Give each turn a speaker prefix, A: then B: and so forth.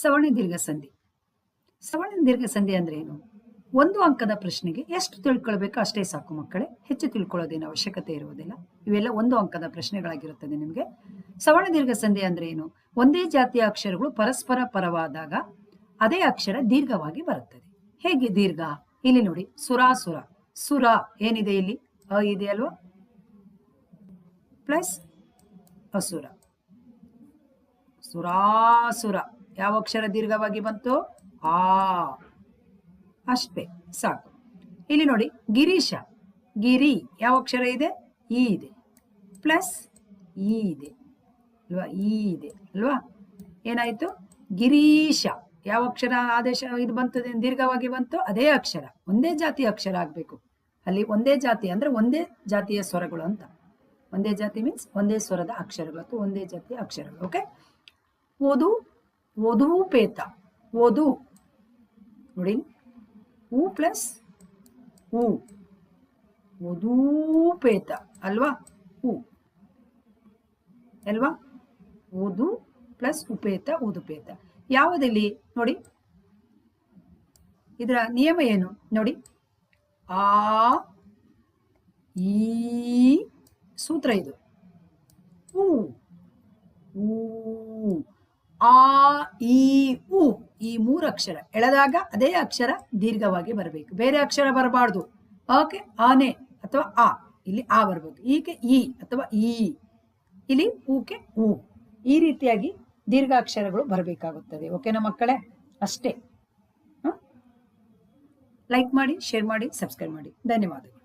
A: ಸವರ್ಣ ದೀರ್ಘ ಸಂಧಿ. ಸವರ್ಣ ದೀರ್ಘ ಸಂಧಿ ಅಂದ್ರೆ ಏನು? ಒಂದು ಅಂಕದ ಪ್ರಶ್ನೆಗೆ ಎಷ್ಟು ತಿಳ್ಕೊಳ್ಬೇಕು ಅಷ್ಟೇ ಸಾಕು ಮಕ್ಕಳೇ. ಹೆಚ್ಚು ತಿಳ್ಕೊಳ್ಳೋದೇನು ಅವಶ್ಯಕತೆ ಇರುವುದಿಲ್ಲ. ಇವೆಲ್ಲ ಒಂದು ಅಂಕದ ಪ್ರಶ್ನೆಗಳಾಗಿರುತ್ತದೆ ನಿಮಗೆ. ಸವರ್ಣ ದೀರ್ಘ ಸಂಧಿ ಅಂದ್ರೆ ಏನು? ಒಂದೇ ಜಾತಿಯ ಅಕ್ಷರಗಳು ಪರಸ್ಪರ ಪರವಾದಾಗ ಅದೇ ಅಕ್ಷರ ದೀರ್ಘವಾಗಿ ಬರುತ್ತದೆ. ಹೇಗೆ ದೀರ್ಘ? ಇಲ್ಲಿ ನೋಡಿ, ಸುರಾಸುರ. ಸುರ ಏನಿದೆ ಇಲ್ಲಿ? ಅ ಇದೆ ಅಲ್ವಾ? ಪ್ಲಸ್ ಅಸುರ. ಸುರಾಸುರ. ಯಾವ ಅಕ್ಷರ ದೀರ್ಘವಾಗಿ ಬಂತು? ಆ. ಅಷ್ಟೇ, ಸಾಕು. ಇಲ್ಲಿ ನೋಡಿ, ಗಿರೀಶ. ಗಿರಿ, ಯಾವ ಅಕ್ಷರ ಇದೆ? ಈ ಇದೆ. ಪ್ಲಸ್ ಈ ಇದೆ. ಅಲ್ವಾ? ಈ ಇದೆ. ಅಲ್ವಾ? ಏನಾಯ್ತು? ಗಿರೀಶ. ಯಾವ ಅಕ್ಷರ ಆದೇಶ ಇದು ಬಂತು ದೀರ್ಘವಾಗಿ ಬಂತು? ಅದೇ ಅಕ್ಷರ. ಒಂದೇ ಜಾತಿಯ ಅಕ್ಷರ ಆಗಬೇಕು. ಅಲ್ಲಿ ಒಂದೇ ಜಾತಿ ಅಂದ್ರೆ ಒಂದೇ ಜಾತಿಯ ಸ್ವರಗಳು ಅಂತ. ಒಂದೇ ಜಾತಿ ಮೀನ್ಸ್ ಒಂದೇ ಸ್ವರದ ಅಕ್ಷರಗಳು ಅಥವಾ ಒಂದೇ ಜಾತಿಯ ಅಕ್ಷರಗಳು ಓಕೆ ಓದು ಓದೂಪೇತ ಓದು. ನೋಡಿ. ಉ ಪ್ಲಸ್ ಹೂ ಓದೂಪೇತ ಅಲ್ವಾ? ಉ ಅಲ್ವಾ? ಓದು ಪ್ಲಸ್ ಉಪೇತ ಓದುಪೇತ ಯಾವುದಲ್ಲಿ? ನೋಡಿ. ಇದರ ನಿಯಮ ಏನು? ನೋಡಿ. ಆ, ಈ ಸೂತ್ರ ಇದು. ಹೂ ಆ ಇ ಉ, ಈ ಮೂರು ಅಕ್ಷರ, ಎಳೆದಾಗ ಅದೇ ಅಕ್ಷರ ದೀರ್ಘವಾಗಿ ಬರಬೇಕು. ಬೇರೆ ಅಕ್ಷರ ಬರಬಾರ್ದು. ಓಕೆ, ಆನೆ ಅಥವಾ ಆ, ಇಲ್ಲಿ ಆ ಬರಬೇಕು. ಈಕೆ ಈ ಅಥವಾ ಈ, ಇಲ್ಲಿ ಊಕೆ ಉ. ಈ ರೀತಿಯಾಗಿ ದೀರ್ಘಾಕ್ಷರಗಳು ಬರಬೇಕಾಗುತ್ತದೆ. ಓಕೆನಾ ಮಕ್ಕಳೇ? ಅಷ್ಟೇ. ಲೈಕ್ ಮಾಡಿ ಶೇರ್ ಮಾಡಿ ಸಬ್ಸ್ಕ್ರೈಬ್ ಮಾಡಿ. ಧನ್ಯವಾದಗಳು.